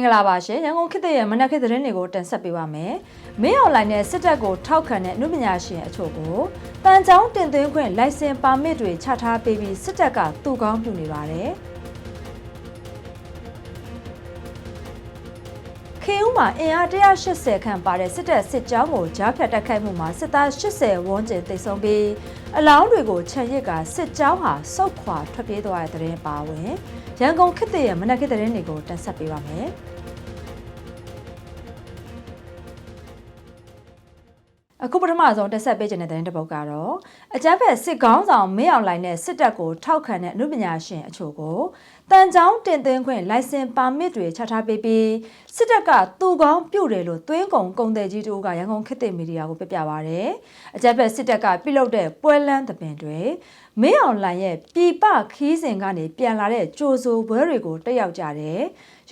င်္ဂလာပါရှင်ရန်ကုန်ခေတ်သစ်ရဲ့မနက်ခေတ်သတင်းတွေကိုတင်ဆက်ပေးပါမယ်။မင်းအွန်လိုင်းနဲ့စစ်တပ်ကိုထောက်ခံတဲ့အမှုပညာရှင်အချို့ကိုတန်ချောင်းတင်သွင်းခွင့်လိုင်စင်ပါမစ်တွေချထားပေးပြီးစစ်တပ်ကတူကောင်းပြုနေပါတယ်။ခေဦးမှာအင်အား180ခန့်ပါတဲ့စစ်တပ်စစ်ကြောင်းကိုကြားဖြတ်တိုက်ခိုက်မှုမှာစစ်သား80ဝန်းကျင်တိုက်ဆုံပြီးအလောင်းတွေကိုခြံရစ်ကစစ်ကြောင်းဟာစုတ်ခွာထွက်ပြေးသွားတဲ့တဲ့ရင်ပါဝင်ရန်ကုန်ခေတ်သစ်ရဲ့မနက်ခေတ်သတင်းတွေကိုတင်ဆက်ပေးပါမယ်။ အခုပထမဆုံးတက်ဆက်ပေးခြင်းတဲ့တဲ့တစ်ပုဒ်ကတော့အကြမ်းဖက်စစ်ကောင်းဆောင်မင်းအောင်လှိုင်နဲ့စစ်တပ်ကိုထောက်ခံတဲ့အမှုပညာရှင်အချို့ကိုတန်ချောင်းတင်သွင်းခွင့်လိုင်စင်ပါမစ်တွေချထားပေးပြီးစစ်တပ်ကသူကောင်းပြုတ်တယ်လို့သွင်းကုန်ကုန်တယ်ကြီးတို့ကရန်ကုန်ခေတ်သစ်မီဒီယာကိုပြပြပါရယ်အကြမ်းဖက်စစ်တပ်ကပြုလုပ်တဲ့ပွဲလန်းသပင်တွေ မင်းအောင်လှိုင်ရဲ့ပြည်ပခီးစဉ်ကနေပြန်လာတဲ့ကြိုဆိုပွဲတွေကိုတက်ရောက်ကြတယ်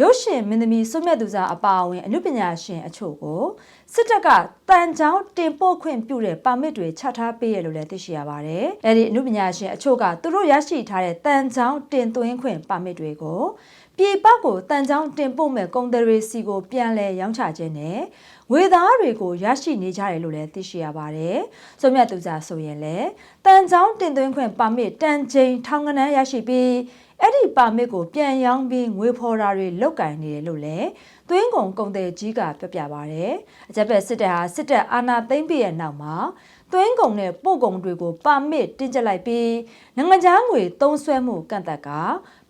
ရုပ်ရှင်မင်းသမီးစွမြတ်သူစားအပါအဝင်အမှုပညာရှင်အချို့ကိုစစ်တပ်ကတန်ချောင်းတင်ပို့ခွင့်ပြုတဲ့ပါမစ်တွေချထားပေးရလို့လည်းသိရှိရပါတယ်။အဲဒီအမှုပညာရှင်အချို့ကသူတို့ရရှိထားတဲ့တန်ချောင်းတင်သွင်းခွင့်ပါမစ်တွေကိုပြည်ပကိုတန်ချောင်းတင်ပို့မဲ့ကုန်တယ်ရီစီကိုပြန်လဲရောင်းချခြင်းနဲ့ ငွေသားတွေကိုရရှိနေကြတယ်လို့လည်းသိရှိရပါတယ်။စွမြတ်သူစားဆိုရင်လည်းတန်ချောင်းတင်သွင်းခွင့်ပါမစ်တန်ချိန်ထောင်ကနန်းရရှိပြီးအဲ့ဒီပါမစ်ကိုပြန်ရောင်းပြီးငွေဖော်တာတွေလုတ်ကင်နေတယ်လို့လည်းသွင်းကုန်ကုန်တဲ့ကြီးကပြပြပါဗျ။အကြက်ဘက်စစ်တပ်ဟာစစ်တပ်အာဏာသိမ်းပြီးရဲ့နောက်မှာသွင်းကုန်နဲ့ပို့ကုန်တွေကိုပါမစ်တင်ကျလိုက်ပြီးနိုင်ငံခြားငွေသုံးစွဲမှုကန့်သတ်က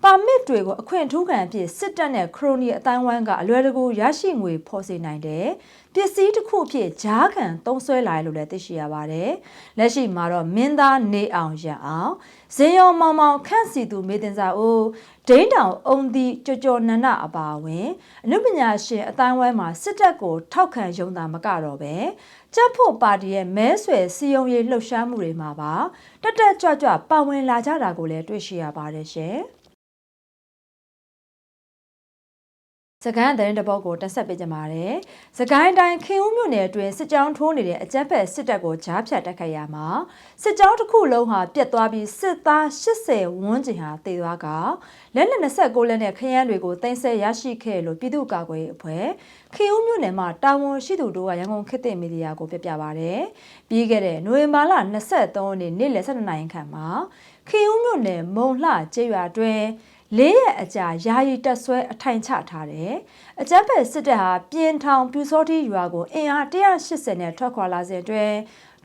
ပါမစ်တွေကိုအခွင့်ထူးခံအဖြစ်စစ်တပ်နဲ့ခရိုနီအတိုင်းဝိုင်းကအလွယ်တကူရရှိငွေဖော်စေနိုင်တယ်ပစ္စည်းတစ်ခုအဖြစ်ဂျားခံသုံးစွဲလာရလို့လည်းသိရှိရပါတယ်။လက်ရှိမှာတော့မင်းသားနေအောင်ရအောင်ဇင်ယောမောင်မောင်ခန့်စီသူမေတင်စာဦးဒိန်းတောင်အုံဒီကြော်ကြော်နန္ဒအပါဝင်အနုပညာရှင်အတိုင်းဝိုင်းမှာစစ်တပ်ကိုထောက်ခံယုံတာမကတော့ပဲကြက်ဖို့ပါတီရဲ့မဲဆွယ်စီယုံရေးလှုပ်ရှားမှုတွေမှာပါတက်တက်ကြွကြွပါဝင်လာကြတာကိုလည်းတွေ့ရှိရပါတယ်ရှင်။ စကိုင်းတဲ့တပုတ်ကိုတက်ဆက်ပေးကြပါတယ်။စကိုင်းတိုင်းခင်ဦးမြို့နယ်အတွင်းစစ်ကြောင်းထိုးနေတဲ့အကြမ်းဖက်စစ်တပ်ကိုကြားဖြတ်တိုက်ခိုက်ရမှာစစ်ကြောင်းတစ်ခုလုံးဟာပြက်သွားပြီးစစ်သား80ဝန်းကျင်ဟာတေသွားကလက်နက်29လက်နဲ့ခရမ်းတွေကိုတင်ဆက်ရရှိခဲ့လို့ပြည်သူ့ကာကွယ်ရေးအဖွဲ့ခင်ဦးမြို့နယ်မှာတာဝန်ရှိသူတို့ကရန်ကုန်ခေတ်သစ်မီဒီယာကိုပြပြပါဗျ။ပြီးခဲ့တဲ့နိုဝင်ဘာလ23ရက်နေ့နေ့လယ်12နာရီခန့်မှာခင်ဦးမြို့နယ်မုံလှကျေးရွာတွင် လေးရက်အကြာယာယီတက်ဆွဲအထိုင်ချထားတယ်။အကြမ်းဖက်စစ်တပ်ဟာပြင်းထောင်ပြူစောတိရွာကိုအင်အား180နဲ့ထွက်ခွာလာစဉ်အတွင်း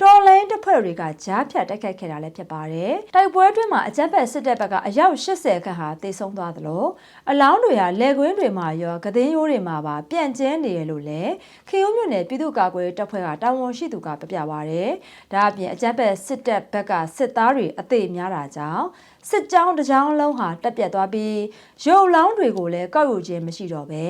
တော်လိုင်းတပ်ဖွဲ့တွေကကြားဖြတ်တိုက်ခိုက်ခဲ့တာလည်းဖြစ်ပါတယ်။တိုက်ပွဲအတွင်းမှာအကြမ်းဖက်စစ်တပ်ဘက်ကအယောက်80ခန့်ဟာတေဆုံးသွားသလိုအလောင်းတွေဟာလက်ကွင်းတွေမှာရောကသိန်းရိုးတွေမှာပါပြန့်ကျဲနေရလို့လည်းခေယုံမြို့နယ်ပြည်သူ့ကာကွယ်တပ်ဖွဲ့ကတာဝန်ရှိသူကပြပြပါရယ်။ဒါအပြင်အကြမ်းဖက်စစ်တပ်ဘက်ကစစ်သားတွေအသေးများတာကြောင့် စစ်ကြောင်းတစ်ကြောင်းလုံးဟာတက်ပြတ်သွားပြီးရုပ်လောင်းတွေကိုလည်းကောက်ယူခြင်းမရှိတော့ပဲ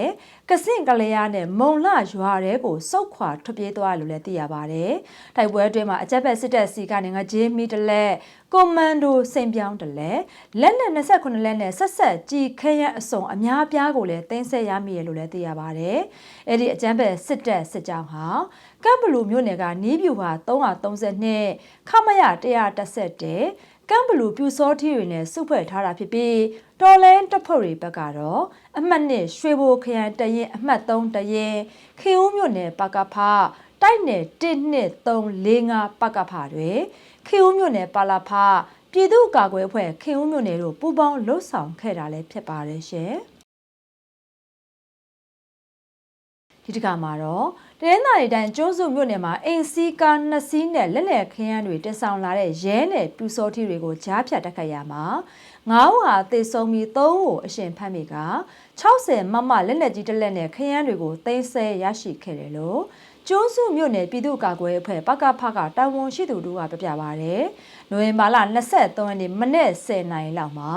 ကစင့်ကလေးရနဲ့မုံလရွာတဲကိုစုတ်ခွာထွက်ပြေးသွားလို့လည်းသိရပါတယ်။တိုက်ပွဲအတွင်းမှာအကြက်ဘက်စစ်တပ်စီကနေငဂျေးမီတလက်ကွန်မန်ဒိုစိန်ပြောင်းတလက်လက်နဲ့28လက်နဲ့ဆက်ဆက်ကြည်ခဲရအစုံအများပြားကိုလည်းတင်းဆက်ရမိရလို့လည်းသိရပါတယ်။အဲ့ဒီအကြမ်းဖက်စစ်တပ်စစ်ကြောင်းဟာကပ်ဘလူမြို့နယ်ကနီးပြူဟာ332ခမရ131 ကမ်ဘလူပြူစောထီတွေနဲ့စုဖွဲ့ထားတာဖြစ်ပြီးတော်လန်တပ်ဖွဲ့တွေဘက်ကတော့အမှတ်1ရွှေဘိုခရိုင်တရင်အမှတ်3တရင်ခေဦးမြို့နယ်ပကဖတိုက်နယ်12345ပကဖတွေခေဦးမြို့နယ်ပါလာဖပြည်သူ့ကာကွယ်အဖွဲ့ခေဦးမြို့နယ်တို့ပူးပေါင်းလှုပ်ဆောင်ခဲ့တာလည်းဖြစ်ပါတယ်ရှင်။ ဒီတစ်ခါမှာတော့တရင်သာရီတိုင်းကျွန်းစုမြို့နယ်မှာအိမ်စီးကားနှစ်စီးနဲ့လက်လက်ခရမ်းတွေတင်ဆောင်လာတဲ့ရဲနဲ့ပြူစောထီတွေကိုကြားဖြတ်တက်ခတ်ရမှာငါးဦးဟာတေဆုံးပြီးသုံးဦးအရှင်ဖမ်းမိက60မမလက်လက်ကြီးတစ်လက်နဲ့ခရမ်းတွေကိုသိမ်းဆဲရရှိခဲ့တယ်လို့ကျွန်းစုမြို့နယ်ပြည်သူ့ကာကွယ်အဖွဲ့ပကဖကတာဝန်ရှိသူတို့ကပြပြပါဗျ။နိုဝင်ဘာလ23ရက်နေ့မနေ့10နာရီလောက်မှာ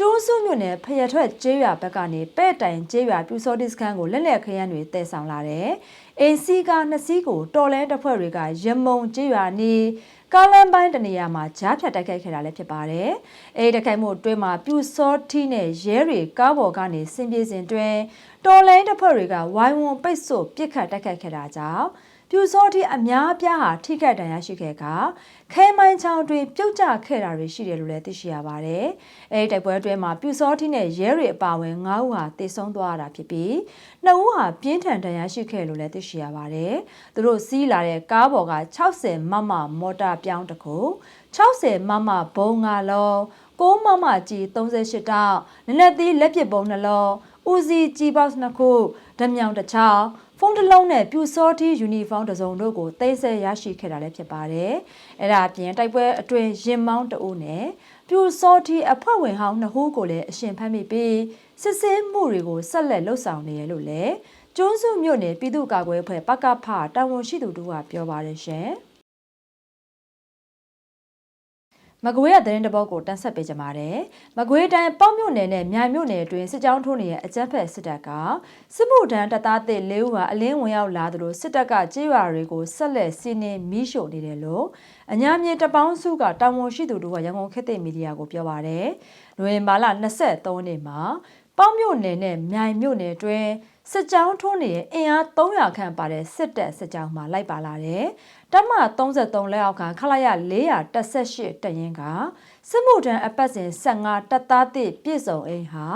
ကျိုးစုမြို့နယ်ဖရထွက်ကျေးရွာဘက်ကနေပဲ့တိုင်ကျေးရွာပြူစောတိစခန်းကိုလက်လက်ခရမ်းတွေတည်ဆောင်လာတယ်။အိမ်စီကနှစ်စီးကိုတော်လဲတပ်ဖွဲ့တွေကရမုံကျေးရွာနီးကားလမ်းပိုင်းတနေရာမှာကြားဖြတ်တိုက်ခိုက်ခဲ့တာလည်းဖြစ်ပါတယ်။အဲဒီတိုက်ခိုက်မှုအတွင်းမှာပြူစောတိနဲ့ရဲတွေကားပေါ်ကနေဆင်းပြေးစဉ်တွင်တော်လဲတပ်ဖွဲ့တွေကဝိုင်းဝန်းပိတ်ဆို့ပစ်ခတ်တိုက်ခိုက်ခဲ့တာကြောင့် ပြူစောတိအများအပြားဟာထိခိုက်ဒဏ်ရာရှိခဲ့ကခဲမိုင်းချောင်းတွင်ပြုတ်ကျခဲ့တာတွေရှိတယ်လို့လည်းသိရှိရပါတယ်။အဲဒီတိုက်ပွဲအတွင်းမှာပြူစောတိနဲ့ရဲတွေအပါအဝင်9ဦးဟာတေဆုံးသွားတာဖြစ်ပြီး2ဦးဟာပြင်းထန်ဒဏ်ရာရှိခဲ့လို့လည်းသိရှိရပါတယ်။သူတို့စီးလာတဲ့ကားပေါ်က60မမမော်တာပြောင်းတစ်ခု60မမဘုံ၅လုံး6မမကြီး38တောက်နနက်သီးလက်ပစ်ပုံနှလုံးဦးစီကြီးဘောက်နှစ်ခုဓမြောင်တစ်ချောင်း ဖုန်းတစ်လုံးနဲ့ပြူစောတီယူနီဖောင်းတစ်စုံတို့ကိုသိမ်းဆည်းရရှိခဲ့တာလည်းဖြစ်ပါတယ်။အဲ့ဒါအပြင်တိုက်ပွဲအတွင်းရင်မောင်းတအိုးနဲ့ပြူစောတီအဖွဲ့ဝင်ဟောင်းနှစ်ဟူးကိုလည်းအရှင်ဖမ်းမိပြီးစစ်ဆေးမှုတွေကိုဆက်လက်လှုပ်ဆောင်နေရလို့လည်းကျွန်းစုမြို့နယ်ပြည်သူ့ကာကွယ်အဖွဲ့ပကဖတာဝန်ရှိသူတို့ကပြောပါတယ်ရှင်။ မကွေးရသတင်းတပုတ်ကိုတင်ဆက်ပေးကြပါမယ်။မကွေးတိုင်းပေါ့မြို့နယ်နဲ့မြိုင်မြို့နယ်အတွင်းစစ်ကြောင်းထိုးနေတဲ့အကြမ်းဖက်စစ်တပ်ကစစ်မှုထမ်းတပ်သားသစ်၄ဦးဟာအလင်းဝင်ရောက်လာသလိုစစ်တပ်ကကြေးရွာတွေကိုဆက်လက်စီးနင်းမီးရှို့နေတယ်လို့အညာမြေတပေါင်းစုကတာဝန်ရှိသူတို့ကရန်ကုန်ခေတ်သစ်မီဒီယာကိုပြောပါရယ်။နိုဝင်ဘာလ23ရက်နေ့မှာပေါ့မြို့နယ်နဲ့မြိုင်မြို့နယ်တွင် စစ်ကြောင်းထိုးနေတဲ့အင်အား300ခန့်ပါတဲ့စစ်တပ်စစ်ကြောင်းမှလိုက်ပါလာတယ်။တမ33လက်အောက်ကခလာရ418တရင်က စစ်မှုထမ်းအပတ်စဉ်15တပ်သားသည့်ပြည်စုံအိမ်ဟာ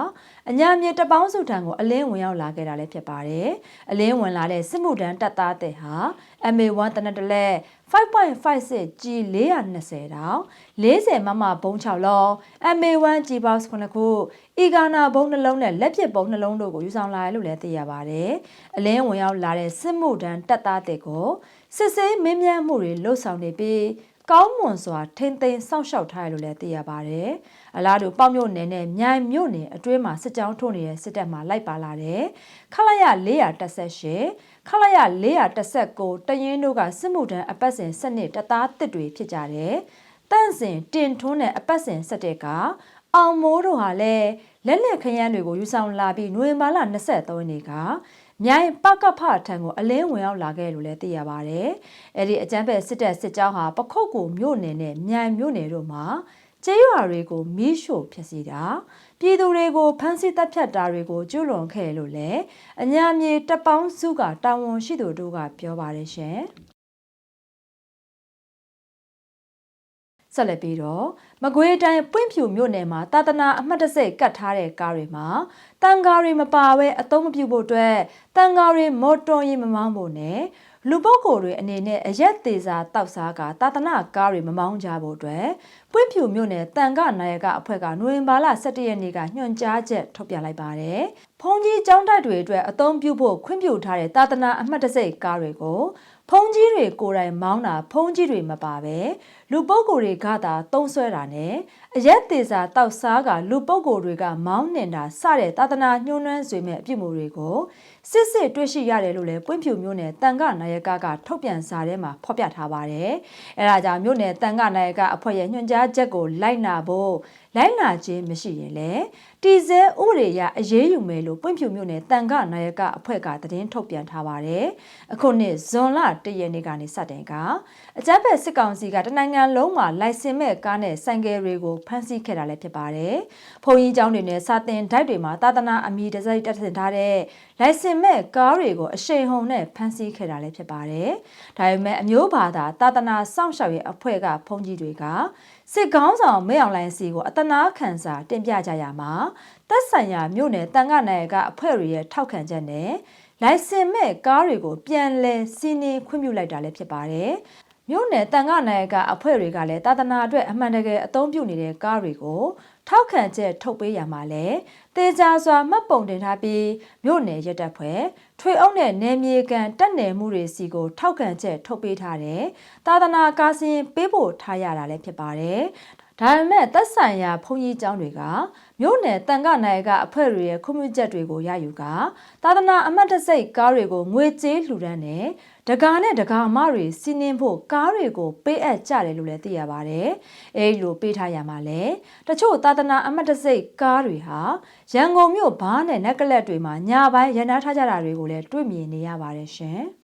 အညာမြေတပေါင်းစုထံကိုအလင်းဝင်ရောက်လာခဲ့တာလည်းဖြစ်ပါတယ်။အလင်းဝင်လာတဲ့စစ်မှုထမ်းတပ်သားတဲ့ဟာ MA1 တနက်တလက်5.56 G 420တောင်40မမဘုံ6လုံး MA1 G box 9ခုအီဂါနာဘုံနှလုံးနဲ့လက်ပစ်ဘုံနှလုံးတို့ကိုယူဆောင်လာရလို့လည်းသိရပါတယ်။အလင်းဝင်ရောက်လာတဲ့စစ်မှုထမ်းတပ်သားတဲ့ကိုစစ်ဆေးမင်းမြန်းမှုတွေလှုပ်ဆောင်နေပြီး ကောင်းမွန်စွာထိမ့်သိမ်းစောင့်ရှောက်ထားရလို့လည်းသိရပါတယ်။အလားတူပေါ့မြို့နယ်နဲ့မြိုင်မြို့နယ်အတွင်းမှာစစ်ကြောင်းထိုးနေတဲ့စစ်တပ်မှလိုက်ပါလာတဲ့ခလာရ418ခလာရ419တရင်တို့ကစစ်မှုထမ်းအပတ်စဉ်စနစ်တပ်သားတစ်တွေဖြစ်ကြတယ်။တန့်စင်တင်ထွန်းတဲ့အပတ်စဉ်ဆက်တဲ့ကအောင်မိုးတို့ဟာလည်းလက်လက်ခရမ်းတွေကိုယူဆောင်လာပြီးနိုဝင်ဘာလ23ရက်နေ့က မြိုင်ပကဖထံကိုအလင်းဝင်ရောက်လာခဲ့လို့လည်းသိရပါဗျ။အဲ့ဒီအကြမ်းဖက်စစ်တပ်စစ်ကြောင်းဟာပခုတ်ကူမြို့နယ်နဲ့မြိုင်မြို့နယ်တို့မှာကျေးရွာတွေကိုမီးရှို့ဖျက်ဆီးတာပြည်သူတွေကိုဖမ်းဆီးတပ်ဖြတ်တာတွေကိုကျူးလွန်ခဲ့လို့လည်းအညာမြေတပေါင်းစုကတာဝန်ရှိသူတို့ကပြောပါတယ်ရှင်။ဆက်လက်ပြီးတော့ မကွေးတိုင်းပွင့်ဖြူမြို့နယ်မှာတာသနာအမှတ်တစိတ်ကတ်ထားတဲ့ကားတွေမှာတန်ကားတွေမပါဘဲအသုံးမပြုဖို့အတွက်တန်ကားတွေမော်တော်ယာဉ်မမောင်းဖို့နဲ့လူပုဂ္ဂိုလ်တွေအနေနဲ့အရက်သေးစာတောက်စားကတာသနာကားတွေမမောင်းကြဖို့အတွက်ပွင့်ဖြူမြို့နယ်တန်ကနာယကအဖွဲ့ကနိုဝင်ဘာလ17ရက်နေ့ကညွှန်ကြားချက်ထုတ်ပြန်လိုက်ပါတယ်။ ဖုန်ကြီးကျောင်းတိုက်တွေအတွက်အသုံးပြုဖို့ခွင့်ပြုထားတဲ့တာသနာအမှတ်တစိတ်ကားတွေကိုဖုန်ကြီးတွေကိုယ်တိုင်မောင်းတာဖုန်ကြီးတွေမပါပဲလူပုဂ္ဂိုလ်တွေကသာတုံးဆွဲတာနဲ့အရက်သေးစာတောက်စားကလူပုဂ္ဂိုလ်တွေကမောင်းနှင်တာစတဲ့သာသနာညှိုးနှွမ်းဆွေမဲ့အပြစ်မှုတွေကိုစစ်စစ်တွေ့ရှိရတယ်လို့လည်းပွင့်ဖြူမျိုးနယ်တန်ကနာယကကထုတ်ပြန်စာထဲမှာဖော်ပြထားပါတယ်။အဲဒါကြောင့်မျိုးနယ်တန်ကနာယကအဖွဲ့ရဲ့ညွှန်ကြားချက်ကိုလိုက်နာဖို့ လိုက်နာခြင်းမရှိရင်လည်းတီစဲဥပဒေအရအရေးယူမယ်လို့ပွင့်ဖြူမြို့နယ်တန်ခနာယကအဖွဲ့ကသတင်းထုတ်ပြန်ထားပါတယ်။အခုနှစ်ဇွန်လ၁ရက်နေ့ကနေစတင်ကအကြမ်းဖက်စစ်ကောင်စီကတနိုင်ငံလုံးမှာလိုင်စင်မဲ့ကားနဲ့ဆိုင်ကယ်တွေကိုဖမ်းဆီးခဲ့တာလည်းဖြစ်ပါတယ်။ဖုန်ကြီးကျောင်းတွေနဲ့စာတင်ဓာတ်တွေမှာသာသနာအမိတစိုက်တက်ဆင်ထားတဲ့လိုင်စင်မဲ့ကားတွေကိုအရှိန်ဟုန်နဲ့ဖမ်းဆီးခဲ့တာလည်းဖြစ်ပါတယ်။ဒါပေမဲ့အမျိုးဘာသာသာသနာစောင့်ရှောက်ရေးအဖွဲ့ကဖုန်ကြီးတွေကစစ်ကောင်းဆောင်မဲအောင်လိုင်းစီကိုအတနာခံစာတင်ပြကြရမှာသက်ဆိုင်ရာမြို့နယ်တန်ခနိုင်ကအဖွဲ့တွေရဲ့ထောက်ခံချက်နဲ့လိုင်စင်မဲ့ကားတွေကိုပြန်လည်စီးနင်းခွင့်ပြုလိုက်တာလည်းဖြစ်ပါတယ်။မြို့နယ်တန်ခနိုင်ကအဖွဲ့တွေကလည်းတာသနာအတွက်အမှန်တကယ်အသုံးပြုနေတဲ့ကားတွေကိုထောက်ခံချက်ထုတ်ပေးရမှာလဲတေချာစွာမှတ်ပုံတင်ထားပြီးမြို့နယ်ရက်တပ်ဖွဲ့ထွေအုပ်နဲ့နယ်မြေကန်တက်နယ်မှုတွေစီကိုထောက်ခံချက်ထုတ်ပေးထားတယ်။သာသနာကားစင်းပေးဖို့ထားရတာလည်းဖြစ်ပါတယ်။ ဒါပေမဲ့သက်ဆိုင်ရာဘုန်းကြီးကျောင်းတွေကမြို့နယ်တန်ခနိုင်ကအဖွဲ့တွေရဲ့ခွင့်ပြုချက်တွေကိုရယူကသာသနာအမတ်တစိတ်ကားတွေကိုငွေကြေးလှူဒန်းတယ်ဒကာနဲ့ဒကာမတွေစီးနင်းဖို့ကားတွေကိုပေးအပ်ကြတယ်လို့လည်းသိရပါတယ်။အဲဒီလိုပေးထားရမှာလဲတချို့သာသနာအမတ်တစိတ်ကားတွေဟာရန်ကုန်မြို့ဘားနဲ့နက်ကလက်တွေမှာညပိုင်းရန်နာထားကြတာတွေကိုလည်းတွေ့မြင်နေရပါတယ်ရှင်။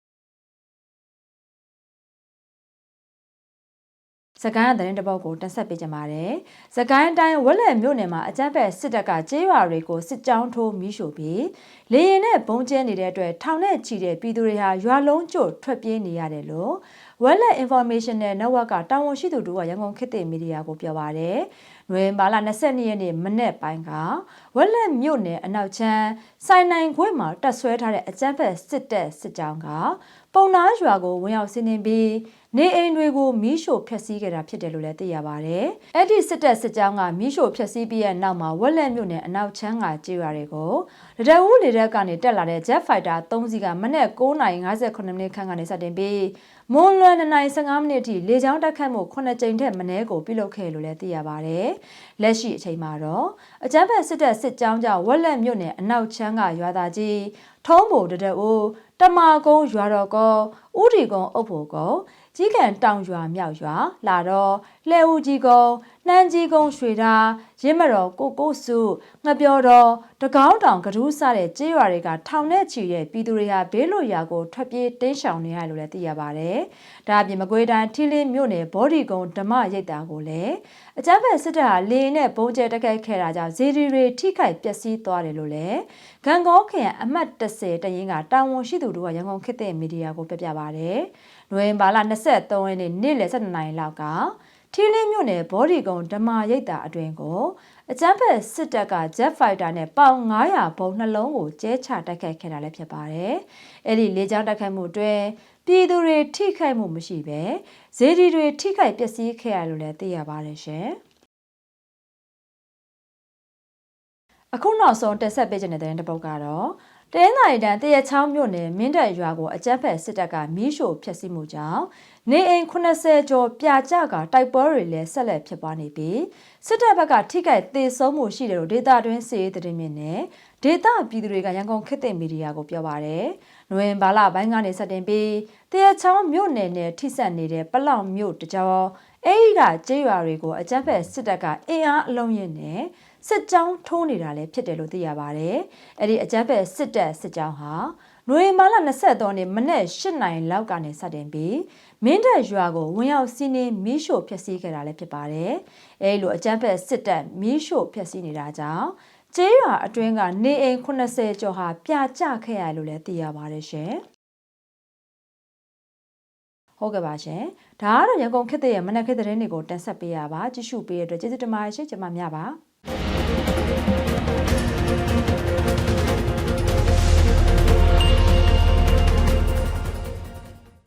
စကိုင်းသတင်းတစ်ပုဒ်ကိုတင်ဆက်ပေးကြပါမယ်။စကိုင်းတိုင်းဝက်လက်မြို့နယ်မှာအကြမ်းဖက်စစ်တပ်ကကျေးရွာတွေကိုစစ်ကြောင်းထိုးမီးရှို့ပြီးလေရင်နဲ့ဘုံကျဲနေတဲ့အတွက်ထောင်နဲ့ချီတဲ့ပြည်သူတွေဟာရွာလုံးကျွတ်ထွက်ပြေးနေရတယ်လို့ဝက်လက် information နဲ့ network ကတာဝန်ရှိသူတို့ကရန်ကုန်ခေတ်သစ်မီဒီယာကိုပြောပါရယ်။နွေဘာလ22ရက်နေ့မနေ့ပိုင်းကဝက်လက်မြို့နယ်အနောက်ချမ်းစိုင်နိုင်ခွေမှာတက်ဆွဲထားတဲ့အကြမ်းဖက်စစ်တပ်စစ်ကြောင်းကပုံနာရွာကိုဝင်ရောက်စီးနင်းပြီး နေအိမ်တွေကိုမီးရှို့ဖျက်ဆီးခဲ့တာဖြစ်တယ်လို့လည်းသိရပါဗျ။အဲ့ဒီစစ်တပ်စစ်ကြောင်းကမီးရှို့ဖျက်ဆီးပြီးတဲ့နောက်မှာဝက်လက်မြို့နယ်အနောက်ချမ်းကကျေးရွာတွေကိုတရဝူးလေတပ်ကနေတက်လာတဲ့ Jet Fighter 3စီးကမနက်9:58မိနစ်ခန့်ကနေစတင်ပြီးမွန်လွယ်2:15မိနစ်ထိလေကြောင်းတက်ခတ်မှု9ကြိမ်ထက်မနည်းကိုပြုလုပ်ခဲ့လို့လည်းသိရပါဗျ။လက်ရှိအချိန်မှာတော့အကြမ်းဖက်စစ်တပ်စစ်ကြောင်းကြောင့်ဝက်လက်မြို့နယ်အနောက်ချမ်းကရွာသားကြီးထုံးဘိုတဒအိုးတမာကုန်းရွာတော်ကောဥတီကုန်းအုပ်ဖို့ကော ကြီးကန်တောင်ရွာမြောက်ရွာလာတော့လှဲဦးကြီးကုန်း နှမ်းကြီးကုန်းရွှေဓာရင်းမတော်ကိုကိုစုငပြောတော်တကောင်းတောင်ကဒူးစတဲ့ကြေးရွာတွေကထောင်နဲ့ချီတဲ့ပြည်သူတွေဟာဘေးလွတ်ရာကိုထွက်ပြေးတင်းရှောင်နေရတယ်လို့လည်းသိရပါတယ်။ဒါအပြင်မကွေးတိုင်းထီလင်းမြို့နယ်ဘောဒီကုန်းဓမ္မရိပ်တာကိုလည်းအကြမ်းဖက်စစ်တပ်ဟာလေရင်နဲ့ပုံကျဲတက်ခိုက်ခဲ့တာကြောင့်ဇေဒီတွေထိခိုက်ပျက်စီးသွားတယ်လို့လည်းဂံကောခရိုင်အမှတ်30တရင်ကတာဝန်ရှိသူတို့ကရန်ကုန်ခေတ်သစ်မီဒီယာကိုပြပြပါတယ်။နိုဝင်ဘာလ23ရက်နေ့နေ့လယ်12နာရီလောက်က ထီလင်းမြို့နယ်ဘောဒီကုန်းဓမ္မရိပ်တာအတွင်ကိုအကြမ်းဖက်စစ်တပ်က Jet Fighter နဲ့ပေါင်900ဘုံနှလုံးကိုကျဲချတိုက်ခိုက်ခဲ့တာလည်းဖြစ်ပါတယ်။အဲ့ဒီလေကြောင်းတိုက်ခိုက်မှုအတွင်းပြည်သူတွေထိခိုက်မှုမရှိပဲဇေဒီတွေထိခိုက်ပျက်စီးခဲ့ရလို့လည်းသိရပါတယ်ရှင်။အခုနောက်ဆုံးတက်ဆက်ပေးခြင်းတဲ့တဲ့တစ်ပုဒ်ကတော့တရင်းသာရီတန်တရချောင်းမြို့နယ်မင်းတပ်ရွာကိုအကြမ်းဖက်စစ်တပ်ကမီးရှို့ဖျက်ဆီးမှုကြောင့် နေအိမ်80ကျော်ပြာကျကတိုက်ပွဲတွေလည်းဆက်လက်ဖြစ်ပွားနေပြီးစစ်တပ်ဘက်ကထိခိုက်သေးဆုံးမှုရှိတယ်လို့ဒေတာတွင်းစီရေးသတင်းမြင့်နဲ့ဒေတာပြည်သူတွေကရန်ကုန်ခေတ်သစ်မီဒီယာကိုပြောပါရယ်နိုဝင်ဘာလပိုင်းကနေစတင်ပြီးတရချောင်းမြို့နယ်နဲ့ထိစပ်နေတဲ့ပလောက်မြို့တကြောအဲဒီကကျေးရွာတွေကိုအကြမ်းဖက်စစ်တပ်ကအင်အားအလုံးရင်းနဲ့စစ်ကြောင်းထိုးနေတာလည်းဖြစ်တယ်လို့သိရပါတယ်။အဲ့ဒီအကြမ်းဖက်စစ်တပ်စစ်ကြောင်းဟာနိုဝင်ဘာလ23ရက်နေ့မနေ့8နိုင်လောက်ကနေစတင်ပြီး မင်းတပ်ရွာကိုဝင်ရောက်စီးနင်းမီးရှို့ဖျက်ဆီးခဲ့တာလည်းဖြစ်ပါတယ်။အဲလိုအကြမ်းဖက်စစ်တပ်မီးရှို့ဖျက်ဆီးနေတာကြောင့်ကျေးရွာအတွင်းကနေအိမ်80ကျော်ဟာပြာကျခဲ့ရလို့လည်းသိရပါတယ်ရှင်။ဟုတ်ကဲ့ပါရှင်။ဒါကတော့ရန်ကုန်ခေတ်ရဲ့မနက်ခေတ်သတင်းတွေကိုတင်ဆက်ပေးရပါကြည့်ရှုပေးရတဲ့အတွက်ကျေးဇူးတင်ပါတယ်ရှင်ကျွန်မများပါ။